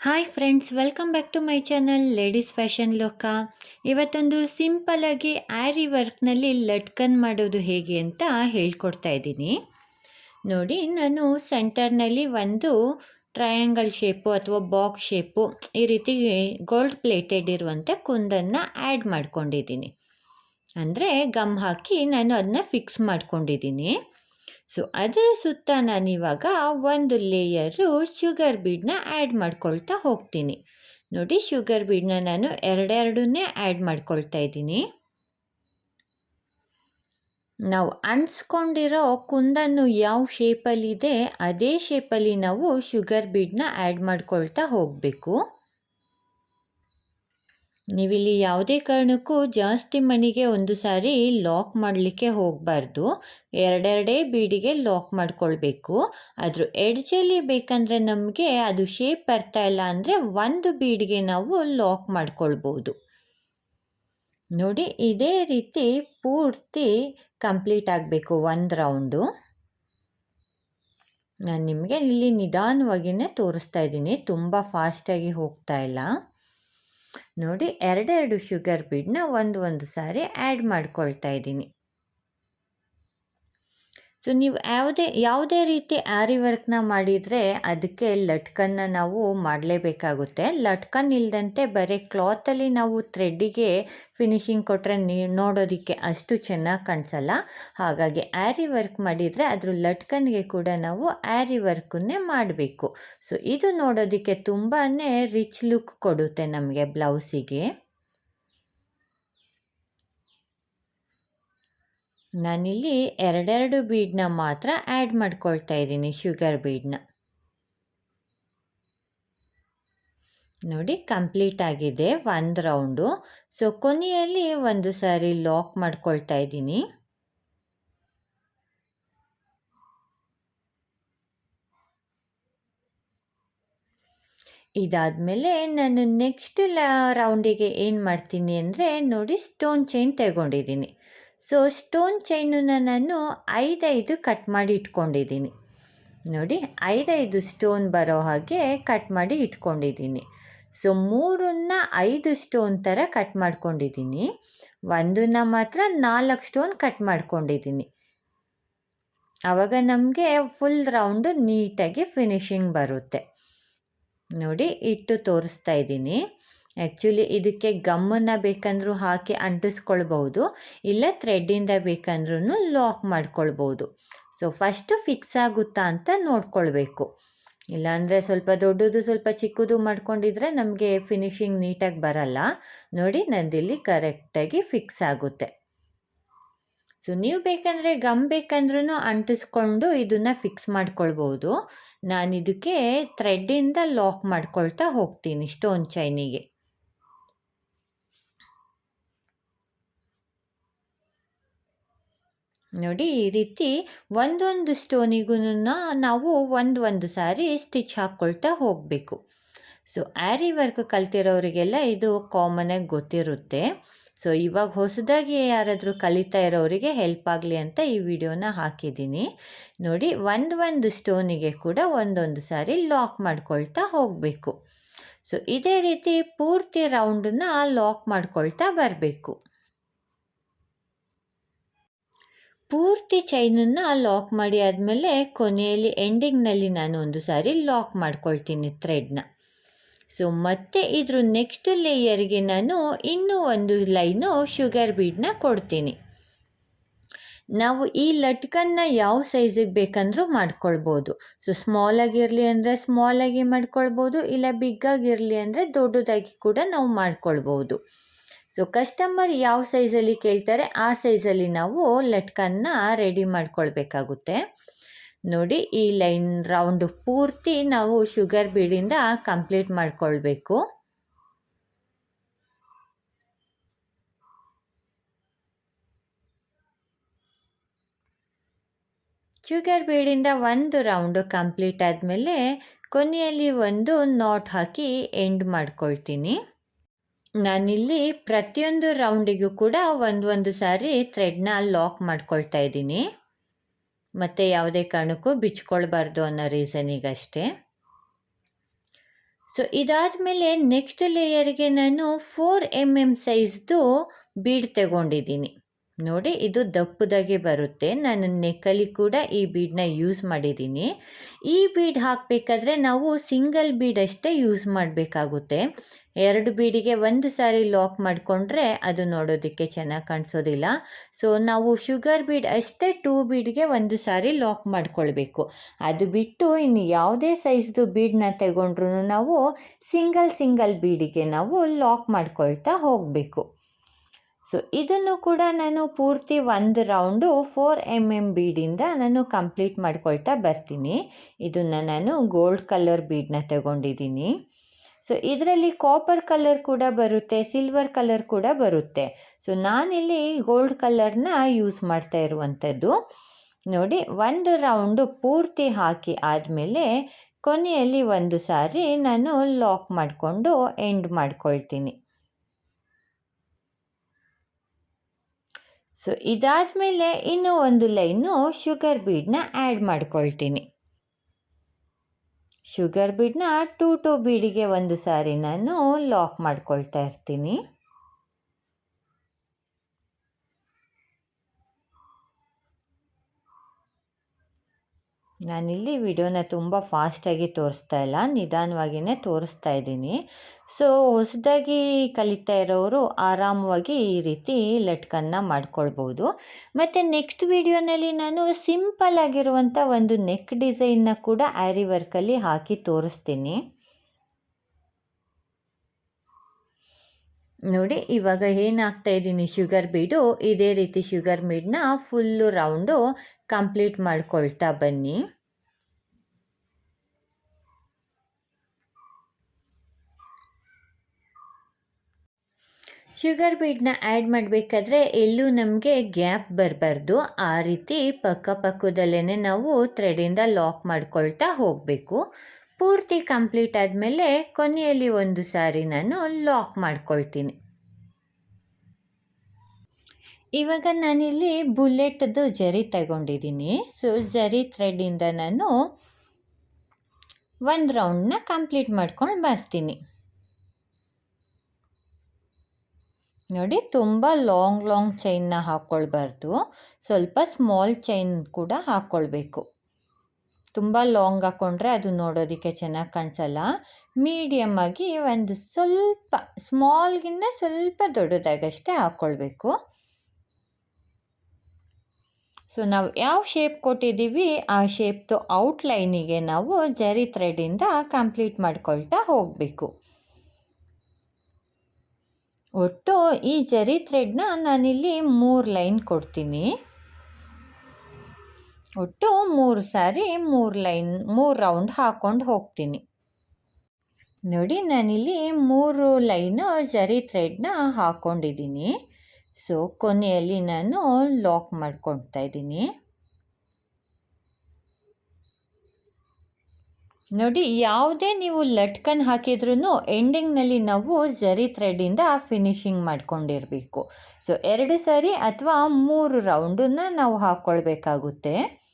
Hi friends welcome back to my channel ladies fashion ಲೋಕ ಇವತ್ತೊಂದು ಸಿಂಪಲಾಗಿ ಆ್ಯರಿ ವರ್ಕ್ನಲ್ಲಿ ಲಟ್ಕನ್ ಮಾಡೋದು ಹೇಗೆ ಅಂತ ಹೇಳ್ಕೊಡ್ತಾ ಇದ್ದೀನಿ. ನೋಡಿ, ನಾನು ಸೆಂಟರ್ನಲ್ಲಿ ಒಂದು ಟ್ರಯಾಂಗಲ್ ಶೇಪು ಅಥವಾ ಬಾಕ್ಸ್ ಶೇಪು ಈ ರೀತಿ ಗೋಲ್ಡ್ ಪ್ಲೇಟೆಡ್ ಇರುವಂಥ ಕುಂದನ್ನು ಆ್ಯಡ್ ಮಾಡ್ಕೊಂಡಿದ್ದೀನಿ. ಅಂದರೆ ಗಮ್ ಹಾಕಿ ನಾನು ಅದನ್ನ ಫಿಕ್ಸ್ ಮಾಡ್ಕೊಂಡಿದ್ದೀನಿ. ಸೊ ಅದರ ಸುತ್ತ ನಾನಿವಾಗ ಒಂದು ಲೇಯರು ಶುಗರ್ ಬೀಡನ್ನ ಆ್ಯಡ್ ಮಾಡ್ಕೊಳ್ತಾ ಹೋಗ್ತೀನಿ. ನೋಡಿ ಶುಗರ್ ಬೀಡನ್ನ ನಾನು ಎರಡೆರಡನ್ನೇ ಆ್ಯಡ್ ಮಾಡ್ಕೊಳ್ತಾ ಇದ್ದೀನಿ. ನಾವು ಅಂಟಿಸ್ಕೊಂಡಿರೋ ಕುಂದನ್ನು ಯಾವ ಶೇಪಲ್ಲಿದೆ ಅದೇ ಶೇಪಲ್ಲಿ ನಾವು ಶುಗರ್ ಬೀಡನ್ನ ಆ್ಯಡ್ ಮಾಡ್ಕೊಳ್ತಾ ಹೋಗಬೇಕು. ನೀವಿಲ್ಲಿ ಯಾವುದೇ ಕಾರಣಕ್ಕೂ ಜಾಸ್ತಿ ಮಣಿಗೆ ಒಂದು ಸಾರಿ ಲಾಕ್ ಮಾಡಲಿಕ್ಕೆ ಹೋಗಬಾರ್ದು. ಎರಡೆರಡೇ ಬೀಡಿಗೆ ಲಾಕ್ ಮಾಡ್ಕೊಳ್ಬೇಕು. ಅದ್ರ ಎಡ್ಜಲ್ಲಿ ಬೇಕಂದರೆ ನಮಗೆ ಅದು ಶೇಪ್ ಬರ್ತಾ ಇಲ್ಲ ಅಂದರೆ ಒಂದು ಬೀಡಿಗೆ ನಾವು ಲಾಕ್ ಮಾಡ್ಕೊಳ್ಬೋದು. ನೋಡಿ, ಇದೇ ರೀತಿ ಪೂರ್ತಿ ಕಂಪ್ಲೀಟ್ ಆಗಬೇಕು ಒಂದು ರೌಂಡು. ನಾನು ನಿಮಗೆ ಇಲ್ಲಿ ನಿಧಾನವಾಗಿಯೇ ತೋರಿಸ್ತಾ ಇದ್ದೀನಿ. ತುಂಬ ಫಾಸ್ಟಾಗಿ ಹೋಗ್ತಾ ಇಲ್ಲ. ನೋಡಿ ಎರಡೆರಡು ಶುಗರ್ ಬೀಡನ್ನ ಒಂದು ಒಂದು ಸಾರಿ ಆ್ಯಡ್ ಮಾಡ್ಕೊಳ್ತಾ ಇದ್ದೀನಿ. ಸೊ ನೀವು ಯಾವುದೇ ಯಾವುದೇ ರೀತಿ ಆರಿ ವರ್ಕ್ನ ಮಾಡಿದರೆ ಅದಕ್ಕೆ ಲಟ್ಕನ್ನ ನಾವು ಮಾಡಲೇಬೇಕಾಗುತ್ತೆ. ಲಟ್ಕನ್ ಇಲ್ಲದಂತೆ ಬರೀ ಕ್ಲಾತಲ್ಲಿ ನಾವು ಥ್ರೆಡ್ಡಿಗೆ ಫಿನಿಶಿಂಗ್ ಕೊಟ್ಟರೆ ನೀ, ನೋಡೋದಕ್ಕೆ ಅಷ್ಟು ಚೆನ್ನಾಗಿ ಕಾಣಿಸಲ್ಲ. ಹಾಗಾಗಿ ಆ್ಯರಿ ವರ್ಕ್ ಮಾಡಿದರೆ ಅದ್ರ ಲಟ್ಕನ್ಗೆ ಕೂಡ ನಾವು ಆ್ಯರಿ ವರ್ಕನ್ನೇ ಮಾಡಬೇಕು. ಸೊ ಇದು ನೋಡೋದಕ್ಕೆ ತುಂಬಾ ರಿಚ್ ಲುಕ್ ಕೊಡುತ್ತೆ ನಮಗೆ ಬ್ಲೌಸಿಗೆ. ನಾನಿಲ್ಲಿ ಎರಡೆರಡು ಬೀಡನ್ನ ಮಾತ್ರ ಆ್ಯಡ್ ಮಾಡ್ಕೊಳ್ತಾ ಇದ್ದೀನಿ, ಶುಗರ್ ಬೀಡನ್ನ ನೋಡಿ, ಕಂಪ್ಲೀಟ್ ಆಗಿದೆ ಒಂದು ರೌಂಡು. ಸೊ, ಕೊನೆಯಲ್ಲಿ ಒಂದು ಸಾರಿ ಲಾಕ್ ಮಾಡ್ಕೊಳ್ತಾ ಇದ್ದೀನಿ. ಇದಾದಮೇಲೆ ನಾನು ನೆಕ್ಸ್ಟ್ ಲ ರೌಂಡಿಗೆ ಏನು ಮಾಡ್ತೀನಿ ಅಂದರೆ ನೋಡಿ, ಸ್ಟೋನ್ ಚೈನ್ ತಗೊಂಡಿದ್ದೀನಿ. ಸೊ ಸ್ಟೋನ್ ಚೈನನ್ನು ನಾನು ಐದೈದು ಕಟ್ ಮಾಡಿ ಇಟ್ಕೊಂಡಿದ್ದೀನಿ. ನೋಡಿ, ಐದೈದು ಸ್ಟೋನ್ ಬರೋ ಹಾಗೆ ಕಟ್ ಮಾಡಿ ಇಟ್ಕೊಂಡಿದ್ದೀನಿ. ಸೊ ಮೂರನ್ನ ಐದು ಸ್ಟೋನ್ ಥರ ಕಟ್ ಮಾಡ್ಕೊಂಡಿದ್ದೀನಿ. ಒಂದನ್ನ ಮಾತ್ರ ನಾಲ್ಕು ಸ್ಟೋನ್ ಕಟ್ ಮಾಡ್ಕೊಂಡಿದ್ದೀನಿ. ಆವಾಗ ನಮಗೆ ಫುಲ್ ರೌಂಡು ನೀಟಾಗಿ ಫಿನಿಶಿಂಗ್ ಬರುತ್ತೆ. ನೋಡಿ, ಇಟ್ಟು ತೋರಿಸ್ತಾ ಇದ್ದೀನಿ. ಆ್ಯಕ್ಚುಲಿ ಇದಕ್ಕೆ ಗಮ್ಮನ್ನು ಬೇಕಂದರೂ ಹಾಕಿ ಅಂಟಿಸ್ಕೊಳ್ಬೋದು ಇಲ್ಲ ಥ್ರೆಡ್ಡಿಂದ ಬೇಕಂದ್ರೂ ಲಾಕ್ ಮಾಡ್ಕೊಳ್ಬೋದು ಸೊ ಫಸ್ಟು ಫಿಕ್ಸ್ ಆಗುತ್ತಾ ಅಂತ ನೋಡ್ಕೊಳ್ಬೇಕು. ಇಲ್ಲಾಂದರೆ ಸ್ವಲ್ಪ ದೊಡ್ಡದು, ಸ್ವಲ್ಪ ಚಿಕ್ಕದು ಮಾಡ್ಕೊಂಡಿದ್ರೆ ನಮಗೆ ಫಿನಿಶಿಂಗ್ ನೀಟಾಗಿ ಬರಲ್ಲ. ನೋಡಿ, ನಂದಿಲ್ಲಿ ಕರೆಕ್ಟಾಗಿ ಫಿಕ್ಸ್ ಆಗುತ್ತೆ. ಸೊ ನೀವು ಬೇಕಂದರೆ ಗಮ್ ಬೇಕಂದ್ರೂ ಅಂಟಿಸ್ಕೊಂಡು ಇದನ್ನು ಫಿಕ್ಸ್ ಮಾಡ್ಕೊಳ್ಬೋದು ನಾನು ಇದಕ್ಕೆ ಥ್ರೆಡ್ಡಿಂದ ಲಾಕ್ ಮಾಡ್ಕೊಳ್ತಾ ಹೋಗ್ತೀನಿ ಸ್ಟೋನ್ ಚೈನಿಗೆ ನೋಡಿ ಈ ರೀತಿ ಒಂದೊಂದು ಸ್ಟೋನಿಗೂ ನಾವು ಒಂದು ಒಂದು ಸಾರಿ ಸ್ಟಿಚ್ ಹಾಕ್ಕೊಳ್ತಾ ಹೋಗಬೇಕು. ಸೊ ಆ್ಯರಿ ವರ್ಕ್ ಕಲ್ತಿರೋರಿಗೆಲ್ಲ ಇದು ಕಾಮನಾಗಿ ಗೊತ್ತಿರುತ್ತೆ. ಸೊ ಇವಾಗ ಹೊಸದಾಗಿ ಯಾರಾದರೂ ಕಲಿತಾ ಇರೋರಿಗೆ ಹೆಲ್ಪ್ ಆಗಲಿ ಅಂತ ಈ ವಿಡಿಯೋನ ಹಾಕಿದ್ದೀನಿ. ನೋಡಿ, ಒಂದು ಒಂದು ಸ್ಟೋನಿಗೆ ಕೂಡ ಒಂದೊಂದು ಸಾರಿ ಲಾಕ್ ಮಾಡ್ಕೊಳ್ತಾ ಹೋಗಬೇಕು. ಸೊ ಇದೇ ರೀತಿ ಪೂರ್ತಿ ರೌಂಡನ್ನ ಲಾಕ್ ಮಾಡ್ಕೊಳ್ತಾ ಬರಬೇಕು. ಪೂರ್ತಿ ಚೈನನ್ನು ಲಾಕ್ ಮಾಡಿ ಆದಮೇಲೆ ಕೊನೆಯಲ್ಲಿ ಎಂಡಿಂಗ್ನಲ್ಲಿ ನಾನು ಒಂದು ಸಾರಿ ಲಾಕ್ ಮಾಡ್ಕೊಳ್ತೀನಿ ಥ್ರೆಡ್ನ ಸೊ ಮತ್ತೆ ಇದ್ರ ನೆಕ್ಸ್ಟ್ ಲೇಯರ್ಗೆ ನಾನು ಇನ್ನೂ ಒಂದು ಲೈನು ಶುಗರ್ ಬೀಡನ್ನ ಕೊಡ್ತೀನಿ. ನಾವು ಈ ಲಟ್ಕನ್ನ ಯಾವ ಸೈಜಿಗೆ ಬೇಕಂದರೂ ಮಾಡ್ಕೊಳ್ಬೋದು. ಸೊ ಸ್ಮಾಲ್ ಆಗಿರಲಿ ಅಂದರೆ ಸ್ಮಾಲ್ ಆಗಿ ಮಾಡ್ಕೊಳ್ಬೋದು, ಇಲ್ಲ ಬಿಗ್ಗಾಗಿರಲಿ ಅಂದರೆ ದೊಡ್ಡದಾಗಿ ಕೂಡ ನಾವು ಮಾಡ್ಕೊಳ್ಬೋದು. ಸೊ ಕಸ್ಟಮರ್ ಯಾವ ಸೈಜಲ್ಲಿ ಕೇಳ್ತಾರೆ, ಆ ಸೈಜಲ್ಲಿ ನಾವು ಲಟ್ಕನ್ನ ರೆಡಿ ಮಾಡ್ಕೊಳ್ಬೇಕಾಗುತ್ತೆ. ನೋಡಿ, ಈ ಲೈನ್ ರೌಂಡ್ ಪೂರ್ತಿ ನಾವು ಶುಗರ್ ಬೀಡಿಂದ ಕಂಪ್ಲೀಟ್ ಮಾಡಿಕೊಳ್ಬೇಕು. ಶುಗರ್ ಬೀಡಿಂದ ಒಂದು ರೌಂಡು ಕಂಪ್ಲೀಟ್ ಆದಮೇಲೆ ಕೊನೆಯಲ್ಲಿ ಒಂದು ನಾಟ್ ಹಾಕಿ ಎಂಡ್ ಮಾಡ್ಕೊಳ್ತೀನಿ. ನಾನಿಲ್ಲಿ ಪ್ರತಿಯೊಂದು ರೌಂಡಿಗೂ ಕೂಡ ಒಂದೊಂದು ಒಂದು ಸಾರಿ ಥ್ರೆಡ್ನ ಲಾಕ್ ಮಾಡ್ಕೊಳ್ತಾ ಇದ್ದೀನಿ. ಮತ್ತು ಯಾವುದೇ ಕಾರಣಕ್ಕೂ ಬಿಚ್ಕೊಳ್ಬಾರ್ದು ಅನ್ನೋ ರೀಸನಿಗಷ್ಟೇ ಸೊ ಇದಾದಮೇಲೆ ನೆಕ್ಸ್ಟ್ ಲೇಯರ್ಗೆ ನಾನು ಫೋರ್ ಎಂ ಎಂ ಸೈಜ್ದು ಬೀಡ್ ತಗೊಂಡಿದ್ದೀನಿ. ನೋಡಿ, ಇದು ದಪ್ಪದಾಗೆ ಬರುತ್ತೆ. ನಾನು ನೆಕ್ಕಲ್ಲಿ ಕೂಡ ಈ ಬೀಡನ್ನ ಯೂಸ್ ಮಾಡಿದ್ದೀನಿ. ಈ ಬೀಡ್ ಹಾಕಬೇಕಾದ್ರೆ ನಾವು ಸಿಂಗಲ್ ಬೀಡ್ ಅಷ್ಟೇ ಯೂಸ್ ಮಾಡಬೇಕಾಗುತ್ತೆ. ಎರಡು ಬೀಡಿಗೆ ಒಂದು ಸಾರಿ ಲಾಕ್ ಮಾಡಿಕೊಂಡ್ರೆ ಅದು ನೋಡೋದಕ್ಕೆ ಚೆನ್ನಾಗಿ ಕಾಣಿಸೋದಿಲ್ಲ. ಸೊ, ನಾವು ಶುಗರ್ ಬೀಡ್ ಅಷ್ಟೇ ಟೂ ಬೀಡ್ಗೆ ಒಂದು ಸಾರಿ ಲಾಕ್ ಮಾಡಿಕೊಳ್ಬೇಕು. ಅದು ಬಿಟ್ಟು ಇನ್ನು ಯಾವುದೇ ಸೈಜ್ದು ಬೀಡನ್ನ ತಗೊಂಡ್ರೂ ನಾವು ಸಿಂಗಲ್ ಸಿಂಗಲ್ ಬೀಡಿಗೆ ನಾವು ಲಾಕ್ ಮಾಡ್ಕೊಳ್ತಾ ಹೋಗಬೇಕು. ಸೊ ಇದನ್ನು ಕೂಡ ನಾನು ಪೂರ್ತಿ ಒಂದು ರೌಂಡು ಫೋರ್ ಎಂ ಎಂ ಬೀಡಿಂದ ನಾನು ಕಂಪ್ಲೀಟ್ ಮಾಡ್ಕೊಳ್ತಾ ಬರ್ತೀನಿ. ಇದನ್ನು ನಾನು ಗೋಲ್ಡ್ ಕಲರ್ ಬೀಡನ್ನ ತಗೊಂಡಿದ್ದೀನಿ. ಸೊ ಇದರಲ್ಲಿ ಕಾಪರ್ ಕಲರ್ ಕೂಡ ಬರುತ್ತೆ ಸಿಲ್ವರ್ ಕಲರ್ ಕೂಡ ಬರುತ್ತೆ. ಸೊ ನಾನಿಲ್ಲಿ ಗೋಲ್ಡ್ ಕಲರ್ನ ಯೂಸ್ ಮಾಡ್ತಾ ಇರುವಂಥದ್ದು. ನೋಡಿ, ಒಂದು ರೌಂಡು ಪೂರ್ತಿ ಹಾಕಿ ಆದಮೇಲೆ ಕೊನೆಯಲ್ಲಿ ಒಂದು ಸಾರಿ ನಾನು ಲಾಕ್ ಮಾಡಿಕೊಂಡು ಎಂಡ್ ಮಾಡ್ಕೊಳ್ತೀನಿ. ಸೊ ಇದಾದಮೇಲೆ ಇನ್ನೂ ಒಂದು ಲೈನು ಶುಗರ್ ಬೀಡನ್ನ ಆ್ಯಡ್ ಮಾಡ್ಕೊಳ್ತೀನಿ. ಶುಗರ್ ಬೀಡ್ನ ಟೂ ಟು ಬೀಡಿಗೆ ಒಂದು ಸಾರಿ ನಾನು ಲಾಕ್ ಮಾಡ್ಕೊಳ್ತಾ ಇರ್ತೀನಿ. ನಾನಿಲ್ಲಿ ವಿಡಿಯೋನ ತುಂಬ ಫಾಸ್ಟಾಗಿ ತೋರಿಸ್ತಾ ಇಲ್ಲ ನಿಧಾನವಾಗಿಯೇ ತೋರಿಸ್ತಾ ಇದ್ದೀನಿ. ಸೊ ಹೊಸದಾಗಿ ಕಲಿತಾ ಇರೋರು ಆರಾಮವಾಗಿ ಈ ರೀತಿ ಲಟ್ಕನ್ನ ಮಾಡ್ಕೊಳ್ಬೋದು. ಮತ್ತು ನೆಕ್ಸ್ಟ್ ವಿಡಿಯೋನಲ್ಲಿ ನಾನು ಸಿಂಪಲ್ ಆಗಿರುವಂಥ ಒಂದು ನೆಕ್ ಡಿಸೈನ್ನ ಕೂಡ ಆ್ಯರಿ ವರ್ಕಲ್ಲಿ ಹಾಕಿ ತೋರಿಸ್ತೀನಿ. ನೋಡಿ, ಇವಾಗ ಏನಾಗ್ತಾ ಇದ್ದೀನಿ ಶುಗರ್ ಬೀಡು ಇದೇ ರೀತಿ ಶುಗರ್ ಬೀಡನ್ನ ಫುಲ್ಲು ರೌಂಡು ಕಂಪ್ಲೀಟ್ ಮಾಡ್ಕೊಳ್ತಾ ಬನ್ನಿ. ಶುಗರ್ ಬೀಡನ್ನ ಆ್ಯಡ್ ಮಾಡಬೇಕಾದ್ರೆ ಎಲ್ಲೂ ನಮಗೆ ಗ್ಯಾಪ್ ಬರಬಾರ್ದು. ಆ ರೀತಿ ಪಕ್ಕ ಪಕ್ಕದಲ್ಲೇ ನಾವು ಥ್ರೆಡಿಂದ ಲಾಕ್ ಮಾಡ್ಕೊಳ್ತಾ ಹೋಗಬೇಕು. ಪೂರ್ತಿ ಕಂಪ್ಲೀಟ್ ಆದಮೇಲೆ ಕೊನೆಯಲ್ಲಿ ಒಂದು ಸಾರಿ ನಾನು ಲಾಕ್ ಮಾಡ್ಕೊಳ್ತೀನಿ. ಇವಾಗ ನಾನಿಲ್ಲಿ ಬುಲೆಟ್ದು ಜರಿ ತಗೊಂಡಿದ್ದೀನಿ. ಸೊ, ಜರಿ ಥ್ರೆಡಿಂದ ನಾನು ಒಂದು ರೌಂಡ್ನ ಕಂಪ್ಲೀಟ್ ಮಾಡ್ಕೊಂಡು ಬರ್ತೀನಿ. ನೋಡಿ, ತುಂಬ ಲಾಂಗ್ ಲಾಂಗ್ ಚೈನ್ನ ಹಾಕ್ಕೊಳ್ಬಾರ್ದು ಸ್ವಲ್ಪ ಸ್ಮಾಲ್ ಚೈನ್ ಕೂಡ ಹಾಕ್ಕೊಳ್ಬೇಕು ತುಂಬ ಲಾಂಗ್ ಹಾಕ್ಕೊಂಡ್ರೆ ಅದು ನೋಡೋದಕ್ಕೆ ಚೆನ್ನಾಗಿ ಕಾಣಿಸಲ್ಲ. ಮೀಡಿಯಮ್ ಆಗಿ ಒಂದು ಸ್ವಲ್ಪ, ಸ್ಮಾಲ್ಗಿಂತ ಸ್ವಲ್ಪ ದೊಡ್ಡದಾಗಷ್ಟೇ ಹಾಕ್ಕೊಳ್ಬೇಕು ಸೊ, ನಾವು ಯಾವ ಶೇಪ್ ಕೊಟ್ಟಿದ್ದೀವಿ, ಆ ಶೇಪ್ದು ಔಟ್ಲೈನಿಗೆ ನಾವು ಜರಿ ಥ್ರೆಡಿಂದ ಕಂಪ್ಲೀಟ್ ಮಾಡ್ಕೊಳ್ತಾ ಹೋಗಬೇಕು. ಒಟ್ಟು ಈ ಜರಿ ಥ್ರೆಡ್ನ ನಾನಿಲ್ಲಿ ಮೂರು ಲೈನ್ ಕೊಡ್ತೀನಿ. ಒಟ್ಟು ಮೂರು ಸಾರಿ ಮೂರು ಲೈನ್, ಮೂರು ರೌಂಡ್ ಹಾಕ್ಕೊಂಡು ಹೋಗ್ತೀನಿ. ನೋಡಿ, ನಾನಿಲ್ಲಿ ಮೂರು ಲೈನು ಜರಿ ಥ್ರೆಡ್ನ ಹಾಕ್ಕೊಂಡಿದ್ದೀನಿ. ಸೊ, ಕೊನೆಯಲ್ಲಿ ನಾನು ಲಾಕ್ ಮಾಡ್ಕೊಳ್ತಾ ಇದ್ದೀನಿ. ನೋಡಿ, ಯಾವುದೇ ನೀವು ಲಟ್ಕನ್ ಹಾಕಿದ್ರೂ ಎಂಡಿಂಗ್ನಲ್ಲಿ ನಾವು ಜರಿ ಥ್ರೆಡಿಂದ ಫಿನಿಶಿಂಗ್ ಮಾಡ್ಕೊಂಡಿರಬೇಕು. ಸೊ, ಎರಡು ಸಾರಿ ಅಥವಾ ಮೂರು ರೌಂಡನ್ನು ನಾವು ಹಾಕ್ಕೊಳ್ಬೇಕಾಗುತ್ತೆ.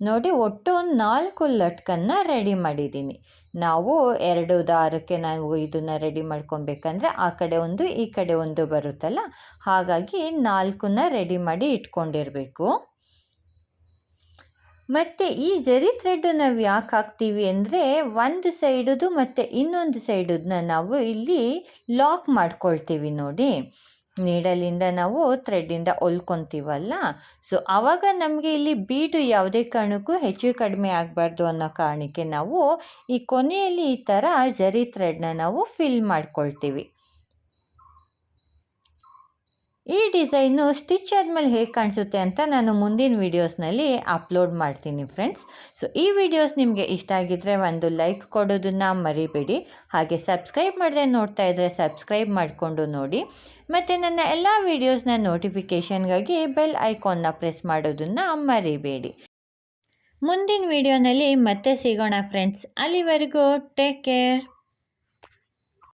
ನೋಡಿ ಒಟ್ಟು ನಾಲ್ಕು ಲಟ್ಕನ್ನ ರೆಡಿ ಮಾಡಿದ್ದೀನಿ. ನಾವು ಎರಡು ದಾರಕ್ಕೆ ನಾವು ಇದನ್ನು ರೆಡಿ ಮಾಡ್ಕೊಬೇಕಂದ್ರೆ ಆ ಕಡೆ ಒಂದು, ಈ ಕಡೆ ಒಂದು ಬರುತ್ತಲ್ಲ? ಹಾಗಾಗಿ ನಾಲ್ಕನ್ನ ರೆಡಿ ಮಾಡಿ ಇಟ್ಕೊಂಡಿರಬೇಕು. ಮತ್ತು ಈ ಜರಿ ಥ್ರೆಡ್ ನಾವು ಯಾಕೆ ಹಾಕ್ತೀವಿ ಅಂದರೆ ಒಂದು ಸೈಡದು ಮತ್ತು ಇನ್ನೊಂದು ಸೈಡದನ್ನ ನಾವು ಇಲ್ಲಿ ಲಾಕ್ ಮಾಡ್ಕೊಳ್ತೀವಿ ನೋಡಿ. ನೀಡಲಿಂದ ನಾವು ಥ್ರೆಡ್ಡಿಂದ ಹೊಲ್ಕೊತೀವಲ್ಲ? ಸೊ ಆವಾಗ ನಮಗೆ ಇಲ್ಲಿ ಬೀಡು ಯಾವುದೇ ಕಾರಣಕ್ಕೂ ಹೆಚ್ಚು ಕಡಿಮೆ ಆಗಬಾರ್ದು ಅನ್ನೋ ಕಾರಣಕ್ಕೆ ನಾವು ಈ ಕೊನೆಯಲ್ಲಿ ಈ ಥರ ಜರಿ ಥ್ರೆಡ್ನ ನಾವು ಫಿಲ್ ಮಾಡ್ಕೊಳ್ತೀವಿ. ಈ ಡಿಸೈನು ಸ್ಟಿಚ್ ಆದಮೇಲೆ ಹೇಗೆ ಕಾಣಿಸುತ್ತೆ ಅಂತ ನಾನು ಮುಂದಿನ ವೀಡಿಯೋಸ್ನಲ್ಲಿ ಅಪ್ಲೋಡ್ ಮಾಡ್ತೀನಿ ಫ್ರೆಂಡ್ಸ್. ಸೊ, ಈ ವಿಡಿಯೋಸ್ ನಿಮಗೆ ಇಷ್ಟ ಆಗಿದ್ದರೆ ಒಂದು ಲೈಕ್ ಕೊಡೋದನ್ನು ಮರಿಬೇಡಿ. ಹಾಗೆ ಸಬ್ಸ್ಕ್ರೈಬ್ ಮಾಡದೆ ನೋಡ್ತಾ ಇದ್ದರೆ ಸಬ್ಸ್ಕ್ರೈಬ್ ಮಾಡಿಕೊಂಡು ನೋಡಿ. ಮತ್ತು ನನ್ನ ಎಲ್ಲ ವೀಡಿಯೋಸ್ನ ನೋಟಿಫಿಕೇಷನ್ಗಾಗಿ ಬೆಲ್ ಐಕಾನ್ನ ಪ್ರೆಸ್ ಮಾಡೋದನ್ನು ಮರಿಬೇಡಿ. ಮುಂದಿನ ವಿಡಿಯೋನಲ್ಲಿ ಮತ್ತೆ ಸಿಗೋಣ ಫ್ರೆಂಡ್ಸ್. ಅಲ್ಲಿವರೆಗೂ ಟೇಕ್ ಕೇರ್.